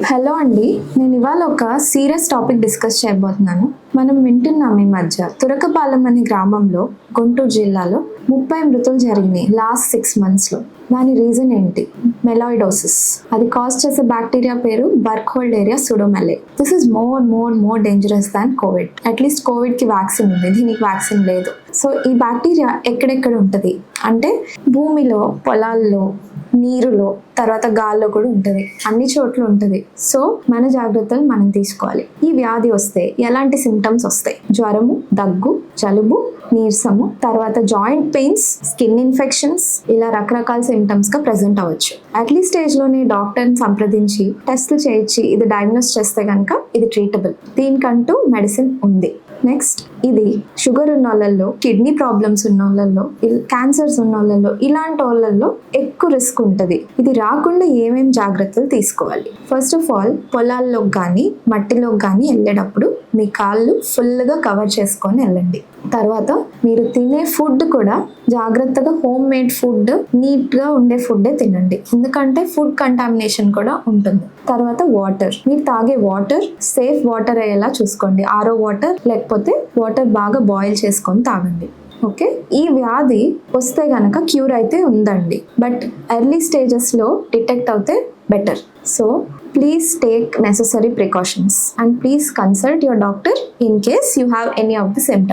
Hello అండి నేను ఇవాళ ఒక సీరియస్ టాపిక్ డిస్కస్ చేయబోతున్నాను. మనం వింటున్నాం ఈ మధ్య తురకపాలెం అనే గ్రామంలో గుంటూరు జిల్లాలో ముప్పై మృతులు జరిగినాయి లాస్ట్ సిక్స్ మంత్స్లో దాని రీజన్ ఏంటి? మెలాయిడోసిస్ అది కాజ్ చేసే బ్యాక్టీరియా పేరు Burkholderia pseudomallei this is more more more dangerous than covid at least కోవిడ్కి vaccine ఉంది. దీనికి వ్యాక్సిన్ లేదు. సో ఈ బ్యాక్టీరియా ఎక్కడెక్కడ ఉంటుంది? అంటే భూమిలో పొలాల్లో నీరులో తర్వాత గాల్లో కూడా ఉంటుంది. అన్ని చోట్ల ఉంటుంది. సో మన జాగ్రత్తలు మనం తీసుకోవాలి. ఈ వ్యాధి వస్తే ఎలాంటి సిమ్టమ్స్ వస్తాయి? జ్వరము దగ్గు జలుబు నీరసము తర్వాత జాయింట్ పెయిన్స్ స్కిన్ ఇన్ఫెక్షన్స్ ఇలా రకరకాల సిమ్టమ్స్గా ప్రజెంట్ అవ్వచ్చు. అర్లీ స్టేజ్లోనే డాక్టర్ని సంప్రదించి టెస్ట్లు చేయించి ఇది డయాగ్నోస్ చేస్తే కనుక ఇది ట్రీటబుల్ దీనికంటూ మెడిసిన్ ఉంది. నెక్స్ట్ ఇది షుగర్ ఉన్న వాళ్ళల్లో కిడ్నీ ప్రాబ్లమ్స్ ఉన్న వాళ్ళల్లో క్యాన్సర్స్ ఉన్న వాళ్ళల్లో ఇలాంటి వాళ్ళల్లో ఎక్కువ రిస్క్ ఉంటుంది. ఇది రాకుండా ఏమేం జాగ్రత్తలు తీసుకోవాలి? ఫస్ట్ ఆఫ్ ఆల్ పొలాల్లోకి కానీ మట్టిలోకి కానీ వెళ్ళేటప్పుడు మీ కాళ్ళు ఫుల్గా కవర్ చేసుకొని వెళ్ళండి. తర్వాత మీరు తినే ఫుడ్ కూడా జాగ్రత్తగా హోమ్ మేడ్ ఫుడ్ నీట్గా ఉండే ఫుడ్డే తినండి. ఎందుకంటే ఫుడ్ కంటామినేషన్ కూడా ఉంటుంది. తర్వాత వాటర్. మీరు తాగే వాటర్ సేఫ్ వాటర్ అయ్యేలా చూసుకోండి. ఆరో వాటర్ లేకపోతే వాటర్ బాగా బాయిల్ చేసుకొని తాగండి. ఓకే? ఈ వ్యాధి వస్తే గనక క్యూర్ అయితే ఉందండి. బట్ ఎర్లీ స్టేజెస్లో డిటెక్ట్ అవుతే better. So please take necessary precautions and please consult your doctor in case you have any of the symptoms